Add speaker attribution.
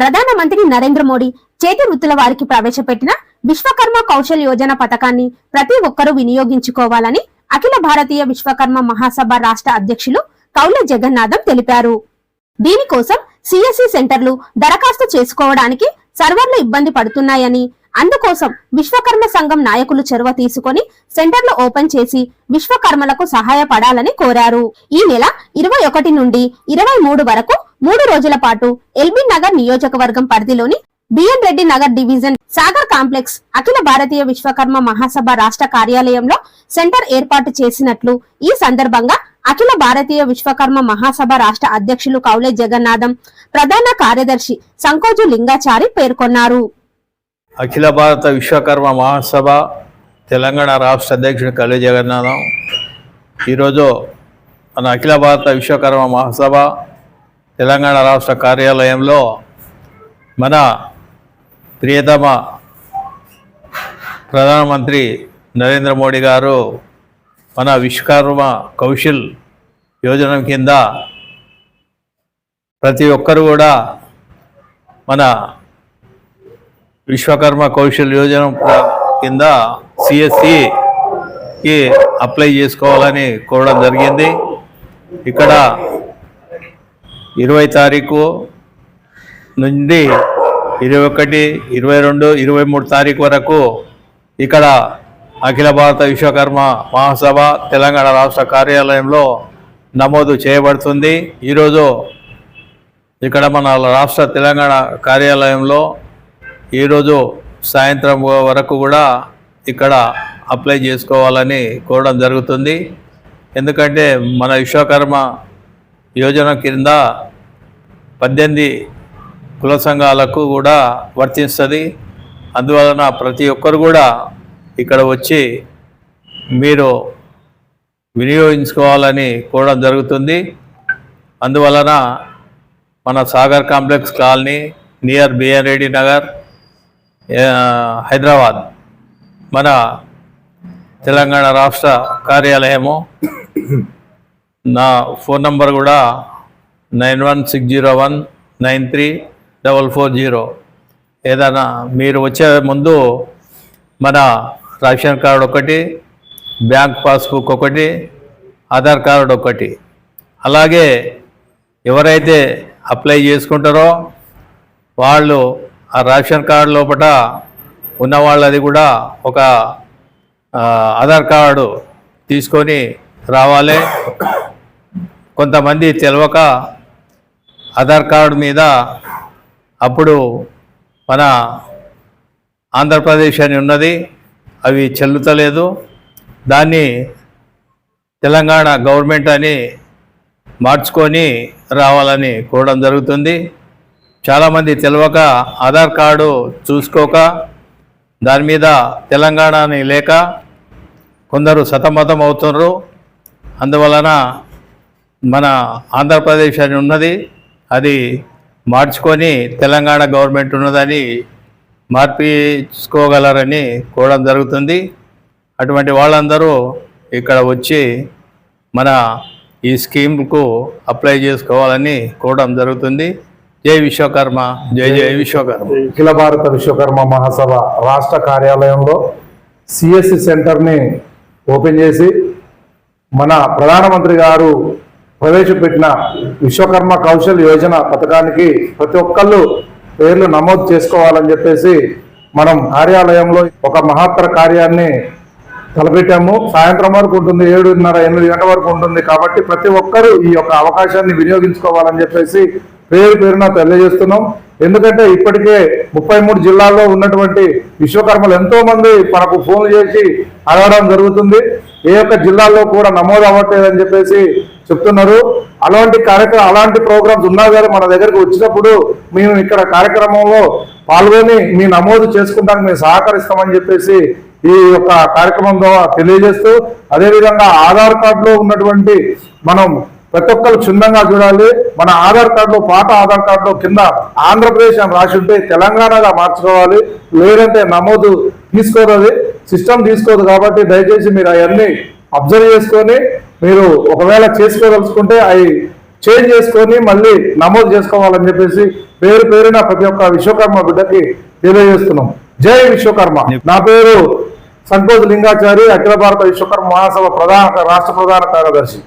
Speaker 1: ప్రధానమంత్రి నరేంద్ర మోడీ చేతి వృత్తుల వారికి ప్రవేశపెట్టిన విశ్వకర్మ కౌశల్ యోజన పథకాన్ని ప్రతి ఒక్కరూ వినియోగించుకోవాలని అఖిల భారతీయ విశ్వకర్మ మహాసభ రాష్ట్ర అధ్యక్షులు కౌల జగన్నాథం తెలిపారు. దీనికోసం సిఎస్సి సెంటర్లు దరఖాస్తు చేసుకోవడానికి సర్వర్లు ఇబ్బంది పడుతున్నాయని అందుకోసం విశ్వకర్మ సంఘం నాయకులు చొరవ తీసుకొని సెంటర్లు ఓపెన్ చేసి విశ్వకర్మలకు సహాయపడాలని కోరారు. ఈ నెల ఇరవై ఒకటి నుండి ఇరవై మూడు వరకు మూడు రోజుల పాటు ఎల్బీ నగర్ నియోజకవర్గం పరిధిలోని BN Reddy Nagar division Sagar complex Akhila Bharatiya Vishwakarma Mahasabha రాష్ట్ర కార్యాలయంలో సెంటర్ ఏర్పాటు చేసినట్లు ఈ సందర్భంగా అఖిల భారతీయ విశ్వకర్మ మహాసభ రాష్ట్ర అధ్యక్షులు కౌలే జగన్నాథం ప్రధాన కార్యదర్శి సంకోజు లింగాచారి పేర్కొన్నారు.
Speaker 2: అఖిల భారత విశ్వకర్మ మహాసభ తెలంగాణ రాష్ట్ర అధ్యక్షుడు కళ్యాణ జగన్నాథం. ఈరోజు మన అఖిల భారత విశ్వకర్మ మహాసభ తెలంగాణ రాష్ట్ర కార్యాలయంలో మన ప్రియతమ ప్రధానమంత్రి నరేంద్ర మోడీ గారు మన విశ్వకర్మ కౌశల్ యోజన కింద ప్రతి ఒక్కరు కూడా మన విశ్వకర్మ కౌశల్ యోజన కింద సిఎస్సికి అప్లై చేసుకోవాలని కోరడం జరిగింది. ఇక్కడ ఇరవై తారీఖు నుండి ఇరవై ఒకటి ఇరవై రెండు ఇరవై మూడు తారీఖు వరకు ఇక్కడ అఖిల భారత విశ్వకర్మ మహాసభ తెలంగాణ రాష్ట్ర కార్యాలయంలో నమోదు చేయబడుతుంది. ఈరోజు ఇక్కడ మన రాష్ట్ర తెలంగాణ కార్యాలయంలో ఈరోజు సాయంత్రం వరకు కూడా ఇక్కడ అప్లై చేసుకోవాలని కోరడం జరుగుతుంది. ఎందుకంటే మన విశ్వకర్మ యోజన కింద పద్దెనిమిది కుల సంఘాలకు కూడా వర్తిస్తుంది. అందువలన ప్రతి ఒక్కరు కూడా ఇక్కడ వచ్చి మీరు వినియోగించుకోవాలని కోరడం జరుగుతుంది. అందువలన మన Sagar complex colony near BN Reddy Nagar Hyderabad మన తెలంగాణ రాష్ట్ర కార్యాలయము నా ఫోన్ నంబర్ కూడా nine one six zero one nine three double four zero. ఏదైనా మీరు వచ్చే ముందు మన రేషన్ కార్డు ఒకటి బ్యాంక్ పాస్బుక్ ఒకటి ఆధార్ కార్డు ఒకటి. అలాగే ఎవరైతే అప్లై చేసుకుంటారో వాళ్ళు ఆ రేషన్ కార్డు లోపల ఉన్న వాళ్ళది కూడా ఒక ఆధార్ కార్డు తీసుకొని రావాలి. కొంతమంది తెలవక ఆధార్ కార్డు మీద అప్పుడు మన ఆంధ్రప్రదేశ్ అని ఉన్నది అవి చెల్లుతలేదు. దాన్ని తెలంగాణ గవర్నమెంట్ అని మార్చుకొని రావాలని కోరడం జరుగుతుంది. చాలామంది తెలియక ఆధార్ కార్డు చూసుకోక దాని మీద తెలంగాణ అని లేక కొందరు సతమతం అవుతున్నారు. అందువలన మన ఆంధ్రప్రదేశ్ అని ఉన్నది అది మార్చుకొని తెలంగాణ గవర్నమెంట్ ఉన్నదని మార్పించుకోగలరని కోరడం జరుగుతుంది. అటువంటి వాళ్ళందరూ ఇక్కడ వచ్చి మన ఈ స్కీమ్కు అప్లై చేసుకోవాలని కోరడం జరుగుతుంది. జై విశ్వకర్మ జై జై విశ్వకర్మ.
Speaker 3: అఖిల భారత విశ్వకర్మ మహాసభ రాష్ట్ర కార్యాలయంలో సిఎస్సి సెంటర్ని ఓపెన్ చేసి మన ప్రధానమంత్రి గారు ప్రవేశపెట్టిన విశ్వకర్మ కౌశల్ యోజన పథకానికి ప్రతి ఒక్కళ్ళు పేర్లు నమోదు చేసుకోవాలని చెప్పేసి మనం కార్యాలయంలో ఒక మహత్తర కార్యాన్ని తలపెట్టాము. సాయంత్రం వరకు ఉంటుంది ఏడున్నర ఎనిమిది గంటల వరకు ఉంటుంది కాబట్టి ప్రతి ఒక్కరూ ఈ యొక్క అవకాశాన్ని వినియోగించుకోవాలని చెప్పేసి పేరు పేరున తెలియజేస్తున్నాం. ఎందుకంటే ఇప్పటికే ముప్పై మూడు జిల్లాల్లో ఉన్నటువంటి విశ్వకర్మలు ఎంతో మంది మనకు ఫోన్లు చేసి అడగడం జరుగుతుంది. ఏ యొక్క జిల్లాల్లో కూడా నమోదు అవ్వట్లేదని చెప్పేసి చెప్తున్నారు. అలాంటి కార్యక్రమం అలాంటి ప్రోగ్రామ్స్ ఉన్నా కానీ మన దగ్గరకు వచ్చినప్పుడు మేము ఇక్కడ కార్యక్రమంలో పాల్గొని మీ నమోదు చేసుకుంటానికి మేము సహకరిస్తామని చెప్పేసి ఈ యొక్క కార్యక్రమం ద్వారా తెలియజేస్తూ అదేవిధంగా ఆధార్ కార్డులో ఉన్నటువంటి మనం ప్రతి ఒక్కరు క్షుణ్ణంగా చూడాలి. మన ఆధార్ కార్డులో పాత ఆధార్ కార్డులో కింద ఆంధ్రప్రదేశ్ అని రాసి ఉంటే తెలంగాణగా మార్చుకోవాలి. లేదంటే నమోదు తీసుకోదు అది సిస్టమ్ తీసుకోదు కాబట్టి దయచేసి మీరు అవన్నీ అబ్జర్వ్ చేసుకొని మీరు ఒకవేళ చేసుకోదలుచుకుంటే అవి చేంజ్ చేసుకొని మళ్ళీ నమోదు చేసుకోవాలని చెప్పేసి పేరు పేరున ప్రతి ఒక్క విశ్వకర్మ బిడ్డకి తెలియజేస్తున్నాం. జై విశ్వకర్మ. నా పేరు సంతోష్ లింగాచారి అఖిల భారత విశ్వకర్మ మహాసభ ప్రధాన రాష్ట్ర ప్రధాన కార్యదర్శి.